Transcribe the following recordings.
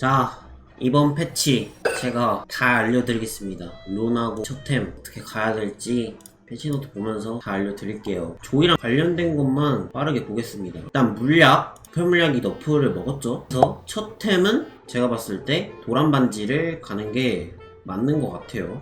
자 이번 패치 제가 다 알려드리겠습니다. 룬하고 첫템 어떻게 가야 될지 패치노트 보면서 다 알려드릴게요. 조이랑 관련된 것만 빠르게 보겠습니다. 일단 물약 표물약이 너프를 먹었죠? 그래서 첫 템은 제가 봤을 때 도란 반지를 가는 게 맞는 것 같아요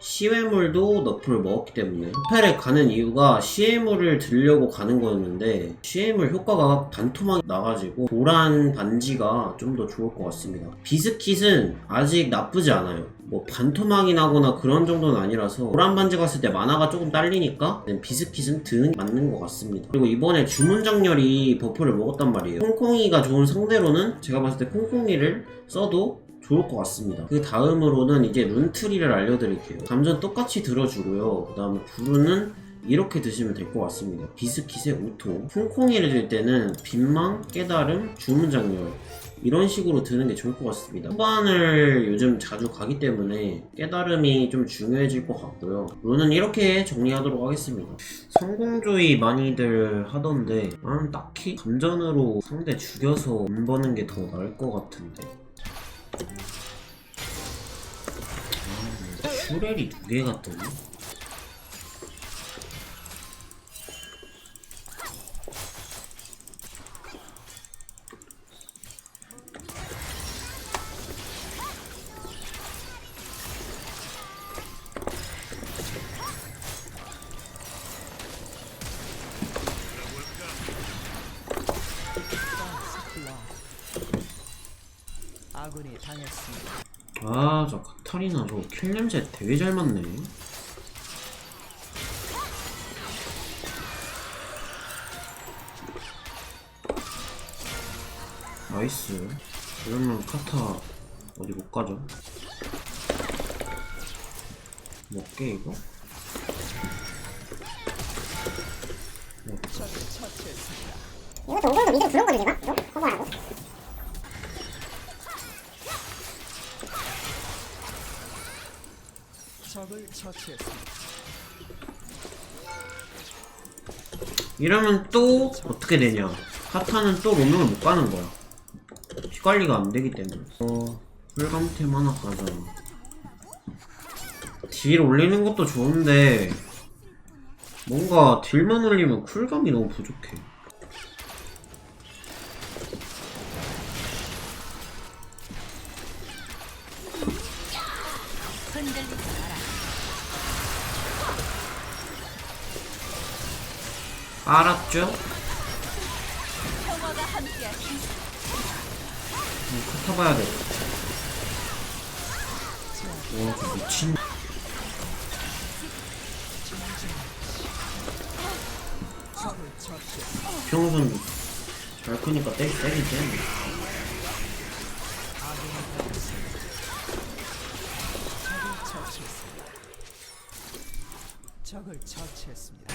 시외물도 너프를 먹었기 때문에 스펠에 가는 이유가 시외물을 들려고 가는 거였는데 시외물 효과가 반토막이 나가지고 도란 반지가 좀 더 좋을 것 같습니다. 비스킷은 아직 나쁘지 않아요. 뭐 반토막이 나거나 그런 정도는 아니라서 도란 반지 갔을 때 만화가 조금 딸리니까 비스킷은 게 맞는 것 같습니다. 그리고 이번에 주문 장렬이 버프를 먹었단 말이에요. 콩콩이가 좋은 상대로는 제가 봤을 때 콩콩이를 써도 좋을 것 같습니다. 그 다음으로는 이제 룬트리를 알려드릴게요. 감전 똑같이 들어주고요. 그 다음에 부르는 이렇게 드시면 될 것 같습니다. 비스킷의 우토. 콩콩이를 들 때는 빛망, 깨달음, 주문장렬. 이런 식으로 드는 게 좋을 것 같습니다. 후반을 요즘 자주 가기 때문에 깨달음이 좀 중요해질 것 같고요. 룬은 이렇게 정리하도록 하겠습니다. 성공조이 많이들 하던데 나는 딱히 감전으로 상대 죽여서 돈 버는 게 더 나을 것 같은데 아, 슈렐이 두개 같더니 아군이 당했습니다. 아, 저 카타리나 저 킬 냄새 되게 잘 맡네. 나이스. 그러면 카타 어디 못 가죠? 먹게 이거? 이것도 오공도 미드로 부른 거지 내가? 이거? 커버하고 이러면 또 어떻게 되냐? 카타는 또 로밍을 못 가는 거야. 피 관리가 안 되기 때문에. 어, 풀감템 하나 가자. 딜 올리는 것도 좋은데, 뭔가 딜만 올리면 쿨감이 너무 부족해. 알았죠? 음, 카타 봐야 돼. 와, 저 미친. 평선 잘 크니까 때리, 때리지. 적을 처치했습니다.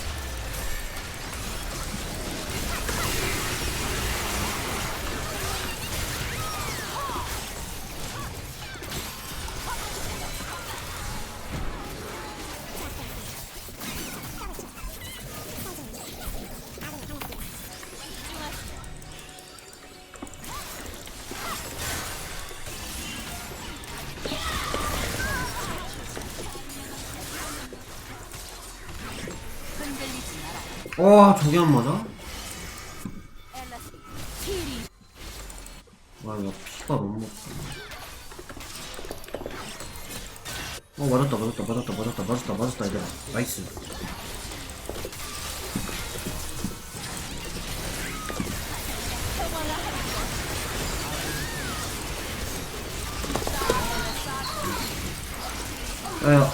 와, 저게 안 맞아? 와, 이거 피가 너무. 어, 맞았다, 맞았다, 맞았다, 맞았다, 맞았다, 맞았다, 얘들아. 나이스. 야야, 어.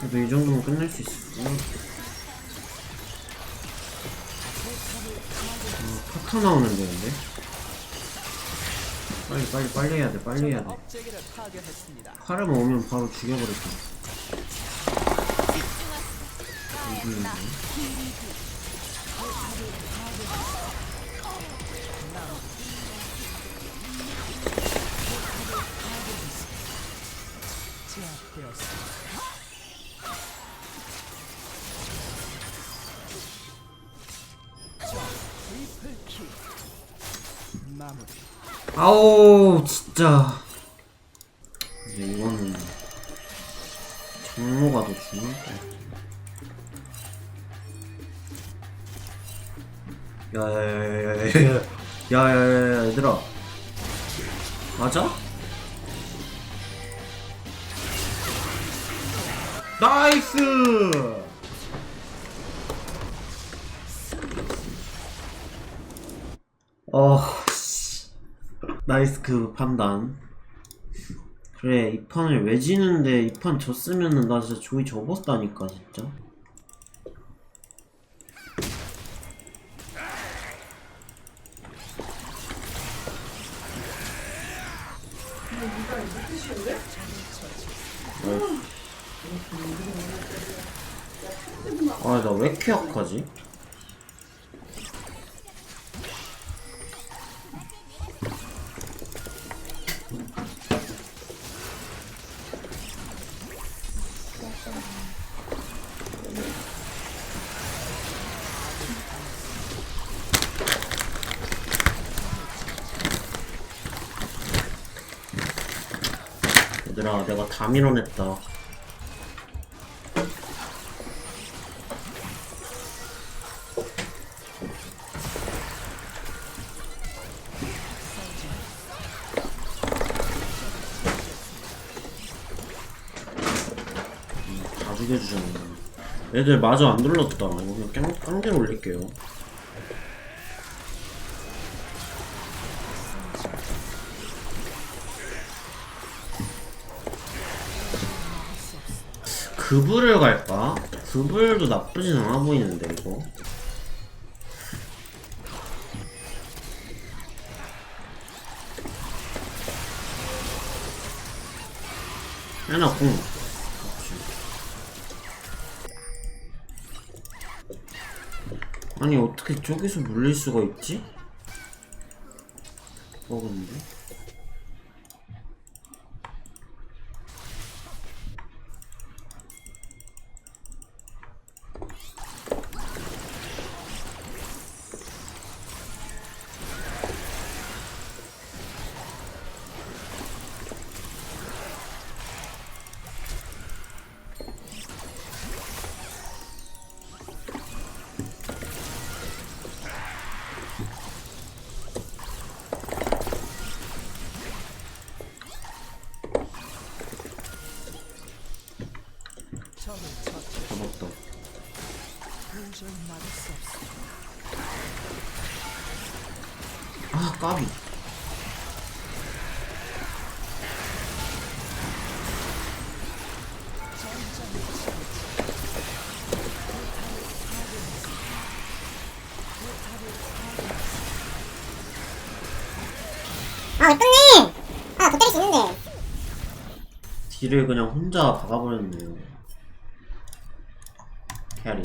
그래도 이 정도면 끝낼 수 있어. 어, 카타 나오는데, 근데? 빨리, 빨리, 빨리 해야 돼, 빨리 해야 돼. 칼을 먹으면 바로 죽여버릴 거야. 이기는데. 아우 진짜. 근데 이거는 장로가 더 중요할 것 같아. 야야야야야야야. 야야 야야 얘들아. 맞아? 나이스! 어. 씨. 나이스 그 판단 그래 이 판을 왜 지는데 이 판 졌으면은 나 진짜 조이 접었다니까 진짜 아나 왜 이렇게 약하지? 얘들아 내가 다 밀어냈다. 다 죽여주잖아 애들 마저 안 눌렀다. 이거 그냥 깡, 깡대로 올릴게요 그불을 갈까? 그불도 나쁘진 않아 보이는데 이거 하나 궁 아니 어떻게 저기서 물릴 수가 있지? 버그인데? 아 까비. 아왜 끝내 아더 때릴 수 있는데. 딜을 그냥 혼자 박아버렸네요. 캐리